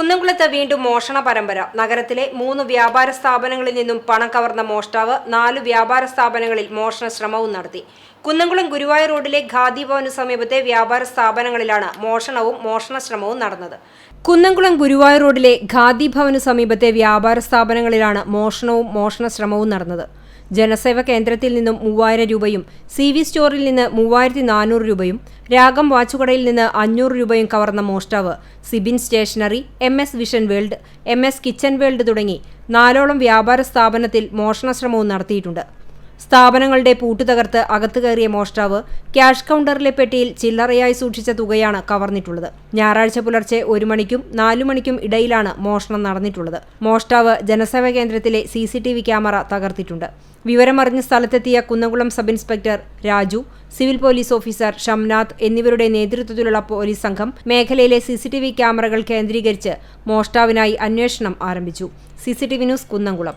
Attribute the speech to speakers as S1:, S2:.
S1: കുന്നംകുളത്ത് വീണ്ടും മോഷണ പരമ്പര. നഗരത്തിലെ മൂന്ന് വ്യാപാര സ്ഥാപനങ്ങളിൽ നിന്നും പണം കവർന്ന മോഷ്ടാവ് നാല് വ്യാപാര സ്ഥാപനങ്ങളിൽ മോഷണ ശ്രമവും നടത്തി. കുന്നംകുളം ഗുരുവായൂർ റോഡിലെ ഖാദി ഭവന് സമീപത്തെ വ്യാപാര സ്ഥാപനങ്ങളിലാണ് മോഷണവും മോഷണ ശ്രമവും നടന്നത്. കുന്നംകുളം ഗുരുവായൂർ റോഡിലെ ഖാദി ഭവന് സമീപത്തെ വ്യാപാര സ്ഥാപനങ്ങളിലാണ് മോഷണവും മോഷണ ശ്രമവും നടന്നത്. ജനസേവ കേന്ദ്രത്തിൽ നിന്നും മൂവായിരം രൂപയും സി വി സ്റ്റോറിൽ നിന്ന് മൂവായിരത്തി നാനൂറ് രൂപയും രാഗം വാച്ചുകടയിൽ നിന്ന് അഞ്ഞൂറ് രൂപയും കവർന്ന മോഷ്ടാവ് Sibin stationery M S vision world M S kitchen world തുടങ്ങി നാലോളം വ്യാപാര സ്ഥാപനത്തിൽ മോഷണശ്രമവും നടത്തിയിട്ടുണ്ട്. സ്ഥാപനങ്ങളുടെ പൂട്ടു തകർത്ത് അകത്ത് കയറിയ മോഷ്ടാവ് ക്യാഷ് കൗണ്ടറിലെ പെട്ടിയിൽ ചില്ലറയായി സൂക്ഷിച്ച തുകയാണ് കവർന്നിട്ടുള്ളത്. ഞായറാഴ്ച പുലർച്ചെ ഒരു മണിക്കും നാലു മണിക്കും ഇടയിലാണ് മോഷണം നടന്നിട്ടുള്ളത്. മോഷ്ടാവ് ജനസേവാ കേന്ദ്രത്തിലെ സി ക്യാമറ തകർത്തിട്ടുണ്ട്. വിവരമറിഞ്ഞ സ്ഥലത്തെത്തിയ Kunnamkulam sub inspector Raju civil police officer Shamnath എന്നിവരുടെ നേതൃത്വത്തിലുള്ള പോലീസ് സംഘം മേഖലയിലെ സി സി ടി വി ക്യാമറകൾ കേന്ദ്രീകരിച്ച് മോഷ്ടാവിനായി അന്വേഷണം ആരംഭിച്ചു. C C T V news Kunnamkulam.